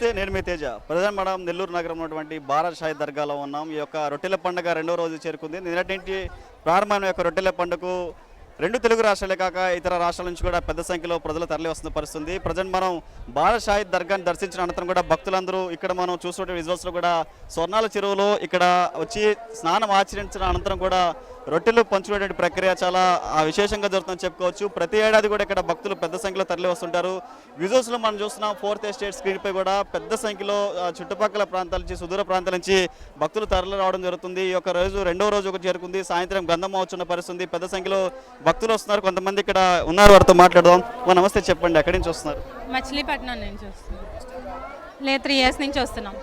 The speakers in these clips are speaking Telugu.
నమస్తే నేను మీ తేజ. ప్రధాన మనం నెల్లూరు నగరం ఉన్నటువంటి భారత్ షాహి దర్గాలో ఉన్నాం. ఈ యొక్క రొట్టెల పండుగ రెండో రోజు చేరుకుంది. నిన్నటి ప్రారంభమైన యొక్క రొట్టెల పండుగకు రెండు తెలుగు రాష్ట్రాలే కాక ఇతర రాష్ట్రాల నుంచి కూడా పెద్ద సంఖ్యలో ప్రజలు తరలి వస్తున్న పరిస్థితుంది. ప్రజెంట్ మనం భారత్ షాహి దర్గాని దర్శించిన అనంతరం కూడా భక్తులందరూ ఇక్కడ మనం చూసుకుంటే విజువల్స్లో కూడా స్వర్ణాల చెరువులో ఇక్కడ వచ్చి స్నానం ఆచరించిన అనంతరం కూడా రొట్టెలు పంచుకునేటువంటి ప్రక్రియ చాలా విశేషంగా జరుగుతుందని చెప్పుకోవచ్చు. ప్రతి ఏడాది కూడా ఇక్కడ భక్తులు పెద్ద సంఖ్యలో తరలి వస్తుంటారు. విజువల్స్లో మనం చూస్తున్నాం ఫోర్త్ ఎస్టేట్ స్క్రీన్పై కూడా పెద్ద సంఖ్యలో చుట్టుపక్కల ప్రాంతాల నుంచి సుదూర ప్రాంతాల నుంచి భక్తులు తరలి రావడం జరుగుతుంది. ఈ యొక్క రోజు రెండో రోజు ఒక చేరుకుంది సాయంత్రం గంధం అవుతున్న పరిస్థితి పెద్ద సంఖ్యలో భక్తులు వస్తున్నారు. కొంతమంది ఇక్కడ ఉన్నారు. వారితో మాట్లాడదాం. నమస్తే చెప్పండి. ఎక్కడి నుంచి వస్తున్నారు? మచిలీపట్నం నుంచి వస్తున్నాం. లేదు త్రీ ఇయర్స్ నుంచి వస్తున్నాం.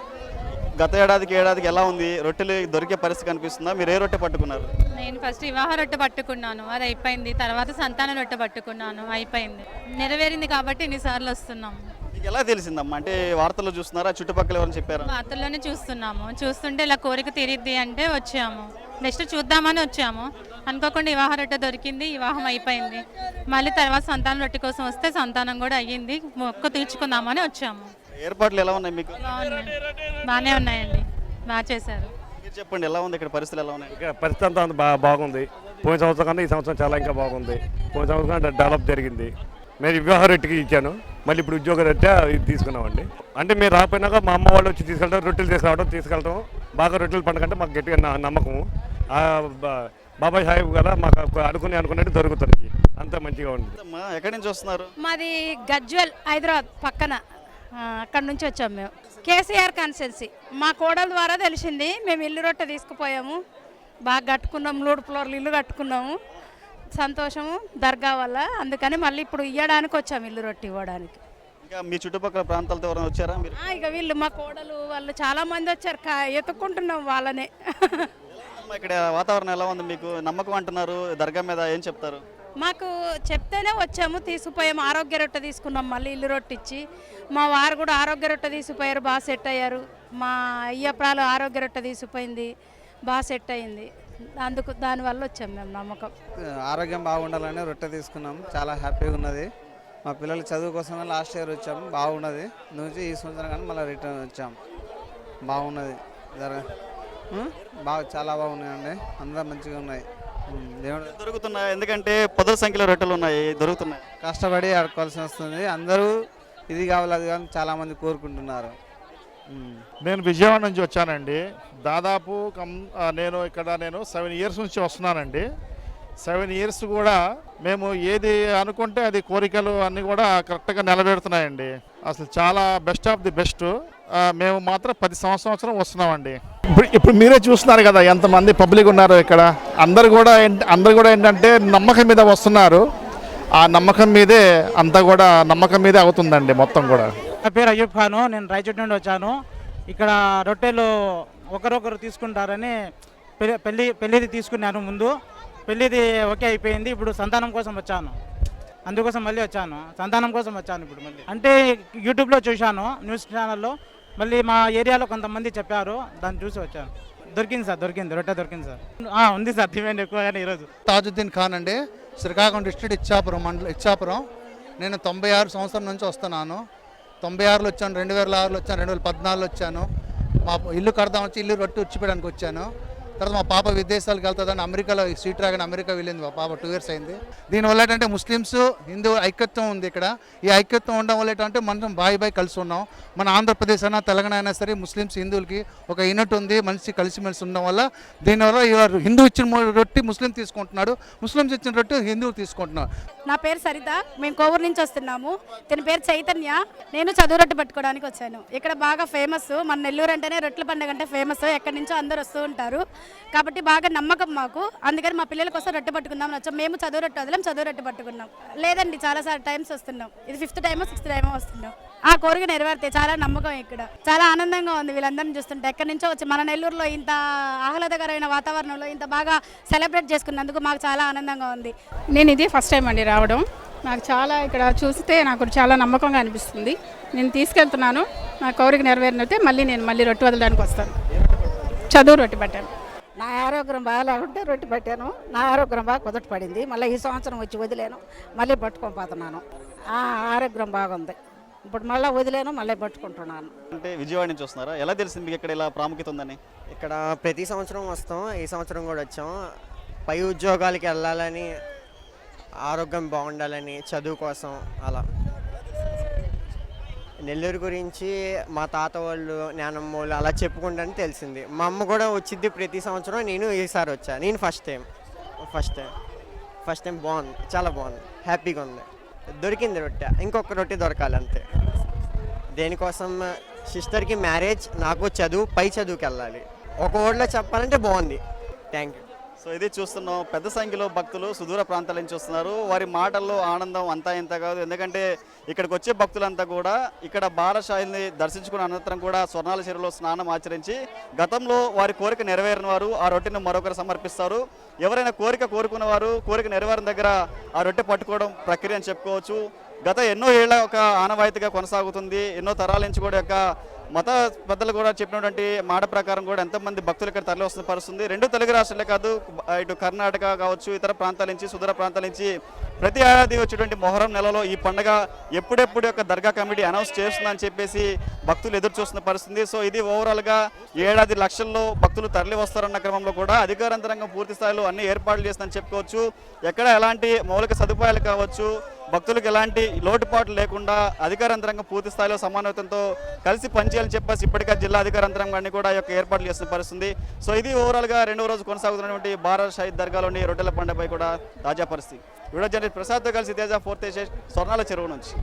గత ఏడాదికి ఏడాదికి ఎలా ఉంది? రొట్టెలు దొరికే పరిస్థితి కనిపిస్తుందా? మీరు ఏ రొట్టె పట్టుకున్నారు? నేను ఫస్ట్ వివాహ రొట్టె పట్టుకున్నాను. అది అయిపోయింది. తర్వాత సంతాన రొట్టె పట్టుకున్నాను. అయిపోయింది. నెరవేరింది కాబట్టి ఇన్నిసార్లు వస్తున్నాం. మీకు ఎలా తెలిసిందమ్మా? అంటే వార్తల్లో చూస్తున్నారా? చుట్టుపక్కల ఎవరైనా చెప్పారా? వార్తల్లోనే చూస్తున్నాము. చూస్తుంటే ఇలా కోరిక తీరిద్ది అంటే వచ్చాము. నెక్స్ట్ చూద్దామని వచ్చాము. అనుకోకుండా వివాహ రొట్టె దొరికింది. వివాహం అయిపోయింది. మళ్ళీ తర్వాత సంతాన రొట్టె కోసం వస్తే సంతానం కూడా అయ్యింది. మొక్కు తీర్చుకుందామని వచ్చాము. ఏర్పాట్లు ఎలా ఉన్నాయి మీకు? బాగానే ఉన్నాయండి. బాగా చేశారు. మీరు చెప్పండి ఎలా ఉంది? ఇక్కడ పరిస్థితులు ఎలా ఉన్నాయి? ఇక్కడ పరిస్థితి అంతా బా బాగుంది. పోయిన సంవత్సరం కన్నా ఈ సంవత్సరం చాలా ఇంకా బాగుంది. పోయిన సంవత్సరం కన్నా డెవలప్ జరిగింది. నేను వివాహ రేటుకి ఇచ్చాను. మళ్ళీ ఇప్పుడు ఉద్యోగ రీత్యా ఇది తీసుకున్నామండి. అంటే మీరు రాకపోయినాక మా అమ్మ వాళ్ళు వచ్చి తీసుకెళ్ళడం రొట్టెలు తీసుకురావడం తీసుకెళ్ళడం బాగా రొట్టెలు పండుగ మాకు గట్టిగా నా- నమ్మకము. ఆ బా- బాబాయ్ సాహిబ్ కదా మాకు అనుకుని అనుకున్నట్టు దొరుకుతుంది అంత మంచిగా ఉంది. అమ్మా ఎక్కడి నుంచి వస్తున్నారు? మాది గజ్వెల్ హైదరాబాద్ పక్కన. అక్కడ నుంచి వచ్చాం మేము. KCR constituency. మా కోడల ద్వారా తెలిసింది మేము ఇల్లు రొట్టె తీసుకుపోయాము. బాగా కట్టుకున్నాం మూడు ఫ్లోర్లు ఇల్లు కట్టుకున్నాము. సంతోషము దర్గా వల్ల. అందుకని మళ్ళీ ఇప్పుడు ఇవ్వడానికి వచ్చాము ఇల్లు రొట్టె ఇవ్వడానికి. ఇంకా మీ చుట్టుపక్కల ప్రాంతాలతో ఎవరైనా వచ్చారా మీరు? ఇక వీళ్ళు మా కోడలు వాళ్ళు చాలా మంది వచ్చారు. కా ఎత్తుక్కుంటున్నాం వాళ్ళనే. ఇక్కడ వాతావరణం ఎలా ఉంది మీకు? నమ్మకం అంటున్నారు దర్గా మీద ఏం చెప్తారు? మాకు చెప్తేనే వచ్చాము తీసుకుపోయాము. ఆరోగ్య రొట్టె తీసుకున్నాం మళ్ళీ ఇల్లు రొట్టె ఇచ్చి మా వారు కూడా ఆరోగ్య రొట్టె తీసుకుపోయారు బాగా సెట్ అయ్యారు. మా అయ్యప్రాలు ఆరోగ్య రొట్టె తీసుకుపోయింది బాగా సెట్ అయింది. అందుకు దానివల్ల వచ్చాము మేము నమ్మకం. ఆరోగ్యం బాగుండాలని రొట్టె తీసుకున్నాం. చాలా హ్యాపీగా ఉన్నది. మా పిల్లల చదువు కోసం లాస్ట్ ఇయర్ వచ్చాము బాగున్నది. నుంచి ఈ సంవత్సరం కానీ మళ్ళీ రిటర్న్ వచ్చాం. బాగున్నది. జర బాగా చాలా బాగున్నాయండి. అందరూ మంచిగా ఉన్నాయి. దొరుకుతున్నాయి? ఎందుకంటే పదుల సంఖ్యలో రొట్టెలు ఉన్నాయి దొరుకుతున్నాయి? కష్టపడి ఆడుకోవాల్సి వస్తుంది. అందరూ ఇది కావాలి అది కానీ చాలామంది కోరుకుంటున్నారు. నేను విజయవాడ నుంచి వచ్చానండి. దాదాపు కం నేను ఇక్కడ నేను సెవెన్ ఇయర్స్ నుంచి వస్తున్నానండి. సెవెన్ ఇయర్స్ కూడా మేము ఏది అనుకుంటే అది కోరికలు అన్నీ కూడా కరెక్ట్గా నిలబెడుతున్నాయండి అసలు చాలా బెస్ట్ ఆఫ్ ది బెస్ట్. మేము మాత్రం పది సంవత్సరం వస్తున్నామండి. ఇప్పుడు ఇప్పుడు మీరే చూస్తున్నారు కదా ఎంతమంది పబ్లిక్ ఉన్నారు ఇక్కడ. అందరు కూడా అందరు కూడా ఏంటంటే నమ్మకం మీద వస్తున్నారు. ఆ నమ్మకం మీదే అంతా కూడా నమ్మకం మీదే అవుతుందండి మొత్తం కూడా. నా పేరు అయ్యూబ్ ఖాను నేను రాయచోటి నుండి వచ్చాను. ఇక్కడ రొట్టెలు ఒకరొకరు తీసుకుంటారని పెళ్ళి పెళ్ళి పెళ్ళిది తీసుకున్నాను ముందు. పెళ్ళిది ఓకే అయిపోయింది ఇప్పుడు సంతానం కోసం వచ్చాను. అందుకోసం మళ్ళీ వచ్చాను. సంతానం కోసం వచ్చాను ఇప్పుడు మళ్ళీ. అంటే యూట్యూబ్లో చూశాను న్యూస్ ఛానల్లో. మళ్ళీ మా ఏరియాలో కొంతమంది చెప్పారు దాన్ని చూసి వచ్చాను. దొరికింది సార్ దొరికింది రొట్టె దొరికింది సార్. ఉంది సార్ డిమాండ్ ఎక్కువగానే ఈరోజు. తాజుద్దీన్ ఖాన్ అండి శ్రీకాకుళం డిస్ట్రిక్ట్ ఇచ్చాపురం మండలం ఇచ్చాపురం. నేను తొంభై ఆరు సంవత్సరం నుంచి వస్తున్నాను. తొంభై ఆరులో వచ్చాను రెండు వేల ఆరులో వచ్చాను రెండు వేల పద్నాలుగులో వచ్చాను. మా ఇల్లు కడదాం వచ్చి ఇల్లు రొట్టె ఉచ్చిపోయడానికి వచ్చాను. తర్వాత మా పాప విదేశాలకు వెళ్తుందని అమెరికాలో సీట్ రాగానే అమెరికా వెళ్ళింది మా పాప టూ ఇయర్స్ అయింది. దీనివల్ల ఏంటంటే ముస్లిమ్స్ హిందూ ఐక్యత్వం ఉంది ఇక్కడ. ఈ ఐక్యత్వం ఉండడం వల్ల ఏంటంటే మనం బాయ్ బాయ్ కలిసి ఉన్నాం. మన ఆంధ్రప్రదేశ్ అయినా తెలంగాణ అయినా సరే ముస్లిమ్స్ హిందువులకి ఒక యూనిట్ ఉంది మనిషి కలిసిమెలిసి ఉండడం వల్ల. దీనివల్ల ఇవాళ హిందూ ఇచ్చిన రొట్టి ముస్లిం తీసుకుంటున్నాడు. ముస్లిమ్స్ ఇచ్చిన రొట్టి హిందువు తీసుకుంటున్నాడు. నా పేరు సరిత. మేము కోవూరు నుంచి వస్తున్నాము. తన పేరు చైతన్య. నేను చదువు రొట్టె పట్టుకోవడానికి వచ్చాను. ఇక్కడ బాగా ఫేమస్. మన నెల్లూరు అంటేనే రొట్టెల పండుగ అంటే ఫేమస్. ఎక్కడి నుంచో అందరు వస్తూ ఉంటారు. కాబట్టి బాగా నమ్మకం మాకు. అందుకని మా పిల్లల కోసం రొట్టె పట్టుకుందాం వచ్చాం. మేము చదువు రొట్టె వదిలేం చదువు రొట్టె పట్టుకున్నాం. లేదండి చాలా సార్ టైమ్స్ వస్తున్నాం. ఇది ఫిఫ్త్ టైమో సిక్స్త్ టైమో వస్తున్నాం. ఆ కోరిక నెరవేరితే చాలా నమ్మకం ఇక్కడ. చాలా ఆనందంగా ఉంది వీళ్ళందరిని చూస్తుంటే. ఎక్కడి నుంచో వచ్చి మన నెల్లూరులో ఇంత ఆహ్లాదకరమైన వాతావరణంలో ఇంత బాగా సెలబ్రేట్ చేసుకున్నందుకు మాకు చాలా ఆనందంగా ఉంది. నేను ఇది ఫస్ట్ టైం అండి రావడం. నాకు చాలా ఇక్కడ చూస్తే నాకు చాలా నమ్మకంగా అనిపిస్తుంది. నేను తీసుకెళ్తున్నాను. నా కోరిక నెరవేరినైతే మళ్ళీ నేను మళ్ళీ రొట్టె వదలడానికి వస్తాను. చదువు రొట్టె పట్టాను. నా ఆరోగ్యం బాగాలేకుంటే రొట్టె పట్టాను. నా ఆరోగ్యం బాగా కుదట పడింది. మళ్ళీ ఈ సంవత్సరం వచ్చి వదిలేను. మళ్ళీ పట్టుకొని పోతున్నాను. ఆ, ఆరోగ్యం బాగుంది. ఇప్పుడు మళ్ళీ వదిలేను మళ్ళీ పట్టుకుంటున్నాను. అంటే విజయవాడ నుంచి వస్తున్నారా? ఎలా తెలిసింది మీకు ఇక్కడ ఇలా ప్రాముఖ్యత ఉందని? ఇక్కడ ప్రతి సంవత్సరం వస్తాం. ఈ సంవత్సరం కూడా వచ్చాం. పై ఉద్యోగాలకి వెళ్ళాలని ఆరోగ్యం బాగుండాలని చదువు కోసం అలా. నెల్లూరు గురించి మా తాత వాళ్ళు నానమ్మ వాళ్ళు అలా చెప్పుకుంటారని తెలిసింది. మా అమ్మ కూడా వచ్చింది ప్రతి సంవత్సరం నేను ఈసారి వచ్చా. నేను first time first time first time బాగుంది చాలా బాగుంది హ్యాపీగా ఉంది. దొరికింది రొట్టె ఇంకొక రొట్టె దొరకాలి అంతే దేనికోసం సిస్టర్కి మ్యారేజ్ నాకు చదువు పై చదువుకి వెళ్ళాలి. ఒక వర్డ్లో చెప్పాలంటే బాగుంది. థ్యాంక్ యూ సో ఇది చూస్తున్నాం. పెద్ద సంఖ్యలో భక్తులు సుదూర ప్రాంతాల నుంచి వస్తున్నారు. వారి మాటల్లో ఆనందం అంతా ఇంత కాదు. ఎందుకంటే ఇక్కడికి వచ్చే భక్తులంతా కూడా ఇక్కడ బాలశాయిని దర్శించుకున్న అనంతరం కూడా స్వర్ణాల చెరువులో స్నానం ఆచరించి గతంలో వారి కోరిక నెరవేరిన వారు ఆ రొట్టెను మరొకరు సమర్పిస్తారు. ఎవరైనా కోరిక కోరుకున్న వారు కోరిక నెరవేరిన దగ్గర ఆ రొట్టె పట్టుకోవడం ప్రక్రియ అని చెప్పుకోవచ్చు. గత ఎన్నో ఏళ్ళ ఒక ఆనవాయితీగా కొనసాగుతుంది. ఎన్నో తరాల నుంచి కూడా యొక్క మత పెద్దలు కూడా చెప్పినటువంటి మాట ప్రకారం కూడా ఎంతమంది భక్తులు ఇక్కడ తరలి వస్తున్న పరిస్థితుంది. రెండు తెలుగు రాష్ట్రాలే కాదు ఇటు కర్ణాటక కావచ్చు ఇతర ప్రాంతాల నుంచి సుదూర ప్రాంతాల నుంచి ప్రతి ఏడాది వచ్చేటువంటి మొహరం నెలలో ఈ పండుగ ఎప్పుడెప్పుడు యొక్క దర్గా కమిటీ అనౌన్స్ చేస్తుందని చెప్పేసి భక్తులు ఎదురు చూస్తున్న పరిస్థితి సో ఇది ఓవరాల్గా ఏడాది లక్షల్లో భక్తులు తరలి వస్తారన్న క్రమంలో కూడా అధికారంతరంగా పూర్తి స్థాయిలో అన్ని ఏర్పాట్లు చేస్తుందని చెప్పుకోవచ్చు. ఎక్కడ ఎలాంటి మౌలిక సదుపాయాలు కావచ్చు భక్తులకు ఎలాంటి లోటుపాట్లు లేకుండా అధికారంతరంగా పూర్తి స్థాయిలో సమానత్వంతో కలిసి పనిచేయాలని చెప్పేసి ఇప్పటికే జిల్లా అధికారంతరంగాన్ని కూడా ఈ యొక్క ఏర్పాట్లు చేసిన పరిస్థితుంది సో ఇది ఓవరాల్గా రెండో రోజు కొనసాగుతున్నటువంటి భారత్ షహీద్ దర్గాలోని రొట్టెల పండుగపై కూడా తాజా పరిస్థితి. వీడియో జర్నలిస్ట్ ప్రసాద్తో కలిసి తేజ ఫోర్త్ స్వర్ణాల చెరువు నుంచి.